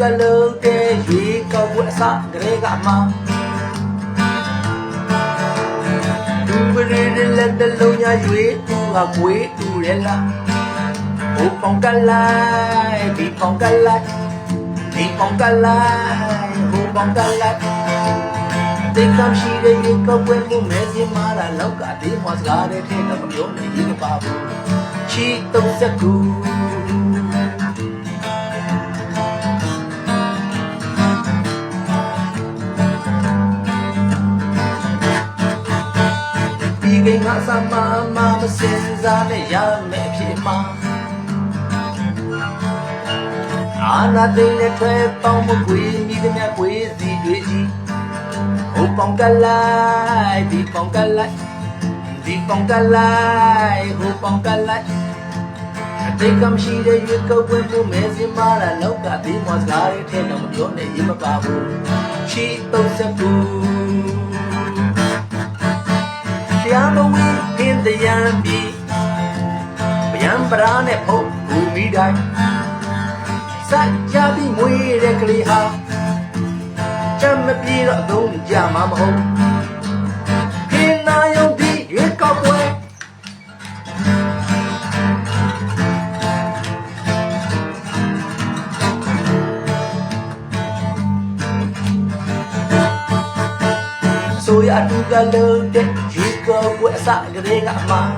ကလုံးတဲ့ရွေးကောက်ပွဲအစကလေးကမှသူပရိရလက်တလုံးညာရွေးသူကကွေးသူရလားဟိုပေါင်ကလိုက်ဒီပေါင်ကလိုက်ဒီပေါင်ကလိုက်ဟိုပေါင်ကလိုက်တိတ်ကမ်းရှိတဲ့ရေကောက်ပွဲမှုမဲစင်မာလာလောက်ကဒီမွားစကားတဲ့ထဲကမပြောနဲ့ဒီမပါဘူးချီတုံးစကူ ဒီကိန်းကစမမမစင်စားနဲ့ရမယ်ဖြစ်မှာအာနာသိနဲ့ထွဲပေါင်းမကွေမိသမျှကွေစီတွေကြီးဟိုပေါင်ကလိုက်ဒီပေါင်ကလိုက်ဒီပေါင်ကလိုက်ဟိုပေါင်ကလိုက်အတိတ်ကမရှိတဲ့ရွေးကောက်ပွဲမှုမဲစင်မာလာလောက်ကဒီမွားစကားတွေထဲတော့မပြောနဲ့ရင်မပါဘူးချီတုံးစကူတ ရားမဝင်ခင်းတရားပြီဗျံပရာနဲ့ဖုတ်ဘူမိတိုင်းစัจ जा ပြီးမွေးတဲ့ကလေးဟာချမ်းမပြေတော့အသုံးကြမှာမဟုတ်ခင်းနာယုံပြီးရေကောက်ပွဲဆိုရတူကလုံးတဲ့ရေ ကောက်ပွဲအစကလေးကအမှား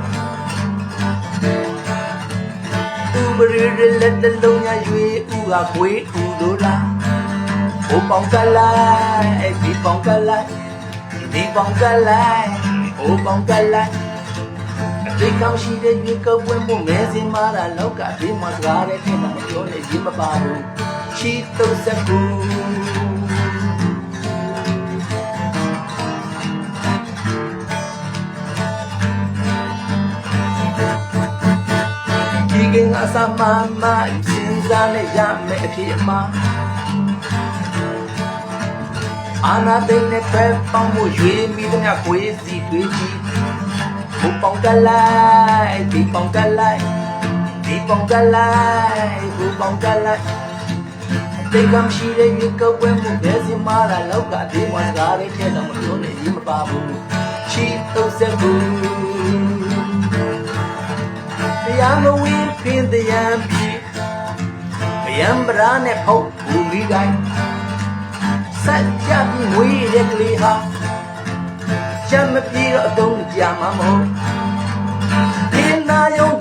သူပရိရလက်တလုံးညာရွေဥကခွေးဥတို့လားဟိုပေါင်ကလိုက်အဲ့ဒီပေါင်ကလိုက်ဒီပေါင်ကလိုက်ဟိုပေါင်ကလိုက်အတိတ်ကောင်းရှိတဲ့ရေကောက်ပွဲမှုမဲစင်မာတာလောက်ကဒီမှာစကားတဲ့ထင်တာမပြောနဲ့ရင်မပါဘူးချီတုံးစကူ ကငါစမမစင်စားနဲ့ရမယ်အဖြစ်အမှားအာနာသိမ့်နဲ့ဖက်ပေါင်းမှုရွေးမိသမျှကိုယ်စီတွေးကြည့်ဘုံပေါင်ကလိုက်ဒီပေါင်ကလိုက်ဒီပေါင်ကလိုက်ဘုံပေါင်ကလိုက်တေကမ်းရှိတဲ့ရေကောက်ပွဲမှုဘယ်စီမာလာလောက်ကဒီမစကားလေးထဲတော့မပြောနဲ့ရင်မပါဘူးချီတုံးစက်ဘူးတရားမဝ င်ဖင်းတရားပြီဗျံပရာနဲ့ဖုတ်ဘူမိတိုင်းစัจ जा ပြီးငွေတဲ့ကလေးဟာချမ်းမပြေတော့အသုံးကြမှာမဟုတ်ခင်း